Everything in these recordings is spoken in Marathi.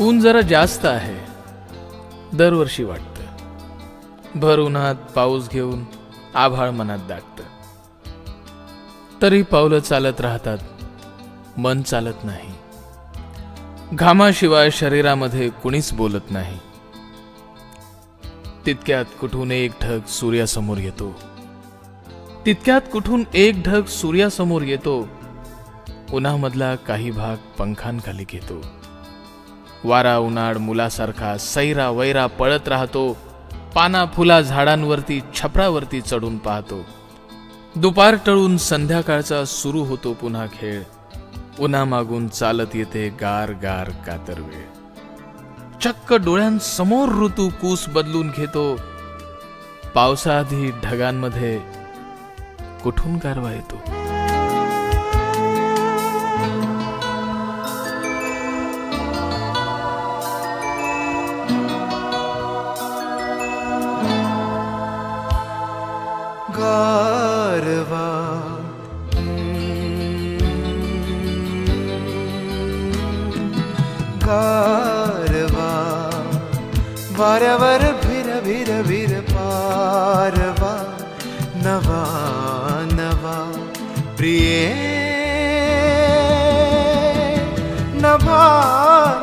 ऊन जरा जास्त आहे. दरवर्षी वाटतं. भर उन्हात पाऊस घेऊन आभाळ मनात दाटतं तरी पावलं चालत राहतात मन चालत नाही. घामाशिवाय शरीरामध्ये कुणीच बोलत नाही. तितक्यात कुठून एक ढग सूर्यासमोर येतो. तितक्यात कुठून एक ढग सूर्यासमोर येतो. उन्हामधला काही भाग पंखांखाली घेतो. वारा उन्हाळ मुलासारखा सैरा वैरा पळत राहतो. पाना फुला झाडांवरती छपरावरती चढून पाहतो. दुपार टळून संध्याकाळचा सुरू होतो पुन्हा खेळ. उन्हामागून चालत येते गार गार कातर वेळ. चक्क डोळ्यांसमोर ऋतू कूस बदलून घेतो. पावसाआधी ढगांमध्ये कुठून गारवा येतो? गारवा गारवा। वाऱ्यावर भिर भिर भिर पारवा। नवा नवा। प्रिये। नभा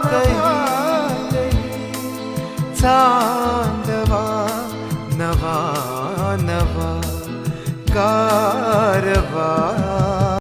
कही चांदवा कारवा